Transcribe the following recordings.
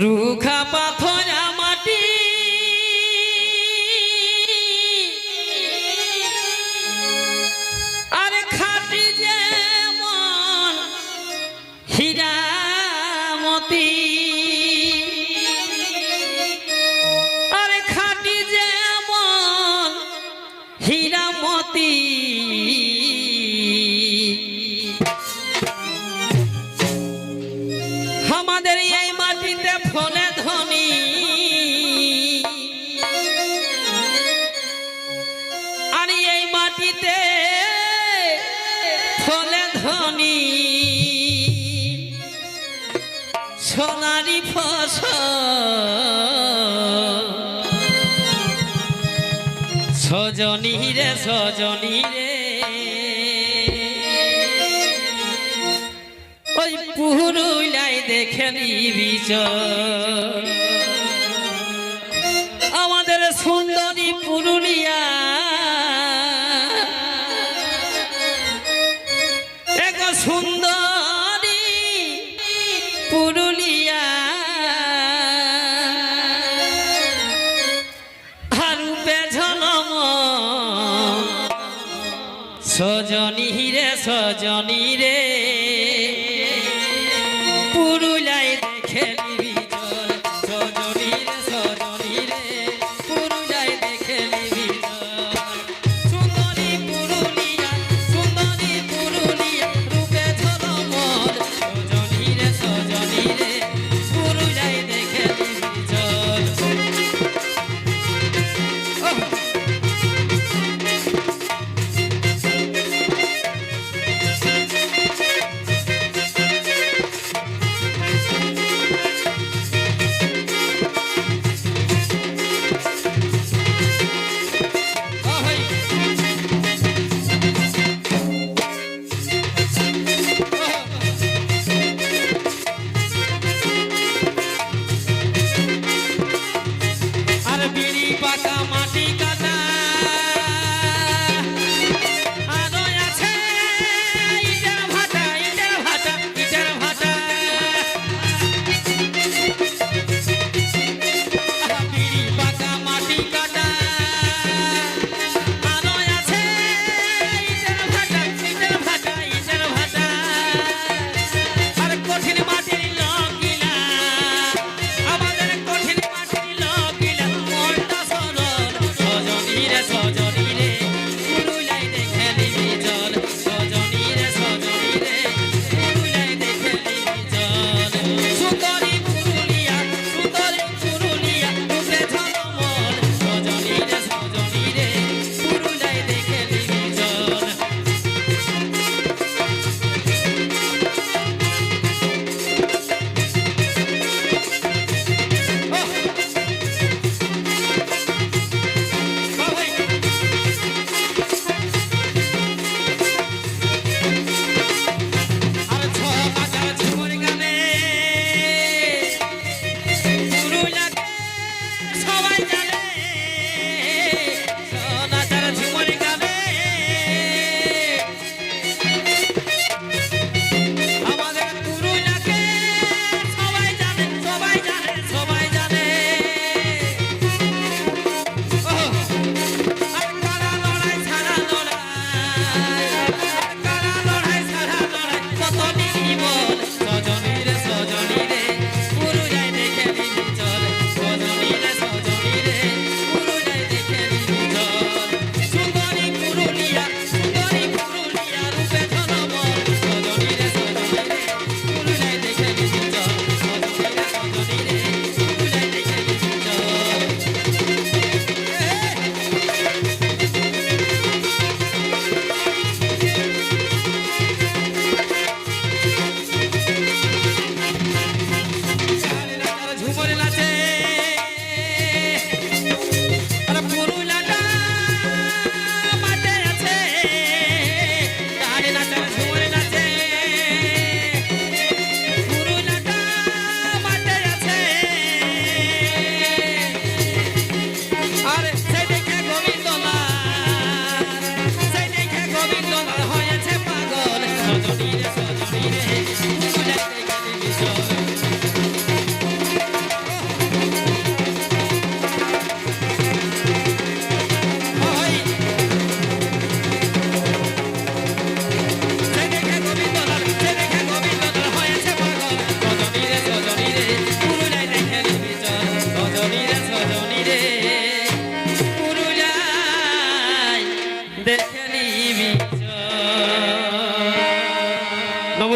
রুখা পাথর মাটি। আর খাটি যেমন হীরামতি। আরে খাটি যেমন হীরামতি। ধনী। আর এই মাটিতে ফলে ধনী। সোনারি ফসল। সজনী রে সজনী রে। ওই পুরুলাই দেখে নিবি আমাদের সুন্দরী পুরুলিয়া এক সুন্দরী পুরুলিয়া। সজনী রে সজনী রে।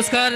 দেখে নিবি জয়। নমস্কার